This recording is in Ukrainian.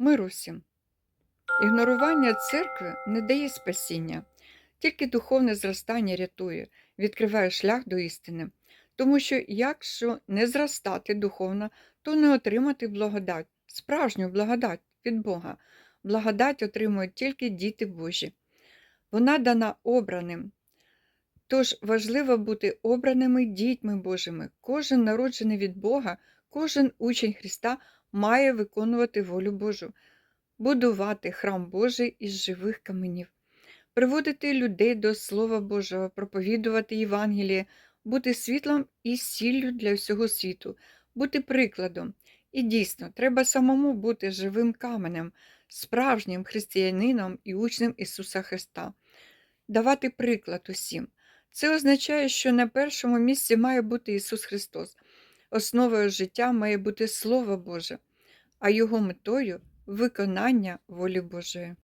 Мир усім. Ігнорування церкви не дає спасіння, тільки духовне зростання рятує, відкриває шлях до істини. Тому що, якщо не зростати духовно, то не отримати благодать, справжню благодать від Бога. Благодать отримують тільки діти Божі. Вона дана обраним. Тож важливо бути обраними дітьми Божими. Кожен народжений від Бога, кожен учень Христа має виконувати волю Божу, будувати храм Божий із живих каменів, приводити людей до Слова Божого, проповідувати Євангеліє, бути світлом і сіллю для всього світу, бути прикладом. І дійсно, треба самому бути живим каменем, справжнім християнином і учнем Ісуса Христа, давати приклад усім. Це означає, що на першому місці має бути Ісус Христос. Основою життя має бути Слово Боже, а його метою виконання волі Божої.